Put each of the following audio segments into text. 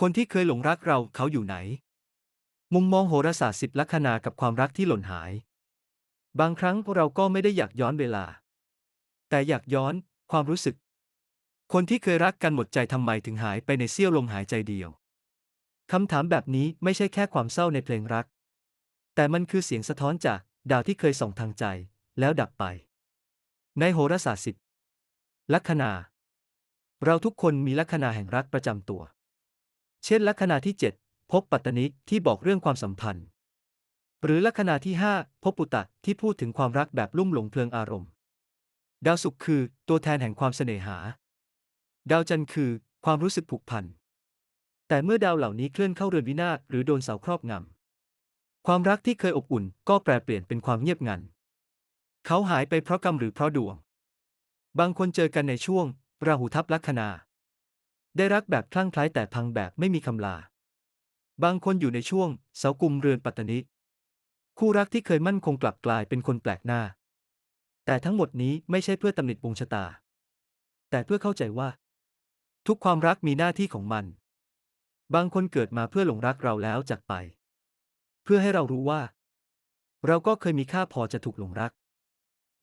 คนที่เคยหลงรักเราเขาอยู่ไหน มุมมองโหราศาสตร์สิบลัคนากับความรักที่หล่นหาย บางครั้งเราก็ไม่ได้อยากย้อนเวลา แต่อยากย้อนความรู้สึก คนที่เคยรักกันหมดใจทำไมถึงหายไปในเสี้ยวลมหายใจเดียวคำถามแบบนี้ไม่ใช่แค่ความเศร้าในเพลงรัก แต่มันคือเสียงสะท้อนจากดาวที่เคยส่องทางใจ แล้วดับไป ในโหราศาสตร์สิบลัคนา เราทุกคนมีลัคนาแห่งรักประจำตัว เช่น ลัคนาที่ 7 พบปัตตนิที่บอกเรื่องความสัมพันธ์ หรือลัคนาที่ 5 พบปุตตะที่พูดถึงความรักแบบลุ่มหลงเพลิงอารมณ์ ดาวศุกร์คือตัวแทนแห่งความเสน่หา ดาวจันทร์คือความรู้สึกผูกพัน แต่เมื่อดาวเหล่านี้เคลื่อนเข้าเรือนวินาศหรือโดนเสาครอบงำ ความรักที่เคยอบอุ่นก็แปรเปลี่ยนเป็นความเงียบงัน เขาหายไปเพราะกรรมหรือเพราะดวง บางคนเจอกันในช่วงราหูทับลัคนา ได้รักแบบคลั่งไคล้แต่พังแบบไม่มีคำลา บางคนอยู่ในช่วงเสากุมเรือนปัตตนิ คู่รักที่เคยมั่นคงกลับกลายเป็นคนแปลกหน้า แต่ทั้งหมดนี้ไม่ใช่เพื่อตำหนิวงชะตา แต่เพื่อเข้าใจว่า ทุกความรักมีหน้าที่ของมัน บางคนเกิดมาเพื่อหลงรักเราแล้วจากไป เพื่อให้เรารู้ว่า เราก็เคยมีค่าพอจะถูกหลงรัก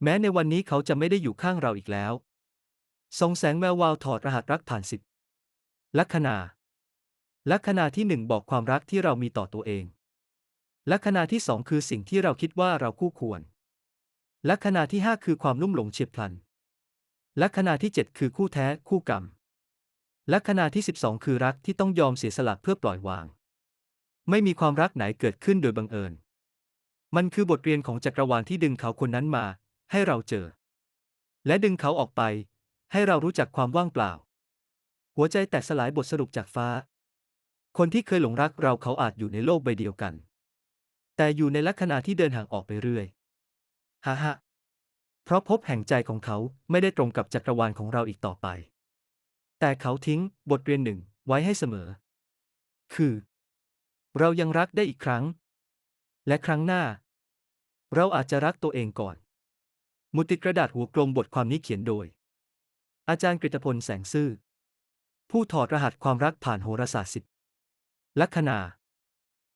แม้ในวันนี้เขาจะไม่ได้อยู่ข้างเราอีกแล้วสองแสงแวววาวถอดรหัสรักผ่านสิบ ลัคนาลัคนาที่หนึ่งบอกความรักที่เรามีต่อตัวเอง ลัคนาที่สองคือสิ่งที่เราคิดว่าเราคู่ควร ลัคนาที่ห้าคือความลุ่มหลงเฉียบพลัน ลัคนาที่เจ็ดคือคู่แท้คู่กรรม ลัคนาที่สิบสองคือรักที่ต้องยอมเสียสละเพื่อปล่อยวาง ไม่มีความรักไหนเกิดขึ้นโดยบังเอิญ มันคือบทเรียนของจักรวาลที่ดึงเขาคนนั้นมา ให้เราเจอ และดึงเขาออกไป ให้เรารู้จักความว่างเปล่า หัวใจแตกสลายบทสรุปจากฟ้า คนที่เคยหลงรักเราเขาอาจอยู่ในโลกใบเดียวกัน แต่อยู่ในลัคนาที่เดินห่างออกไปเรื่อยฮ่าฮเพราะพบแห่งใจของเขาไม่ได้ตรงกับจักรวาลของเราอีกต่อไป แต่เขาทิ้งบทเรียนหนึ่งไว้ให้เสมอ คือ เรายังรักได้อีกครั้ง และครั้งหน้า เราอาจจะรักตัวเองก่อน มุติกระดาษหัวกลมบทความนี้เขียนโดย อาจารย์กฤตพลแสงซื่อ ผู้ถอดรหัสความรักผ่านโหราศาสตร์สิบลัคนา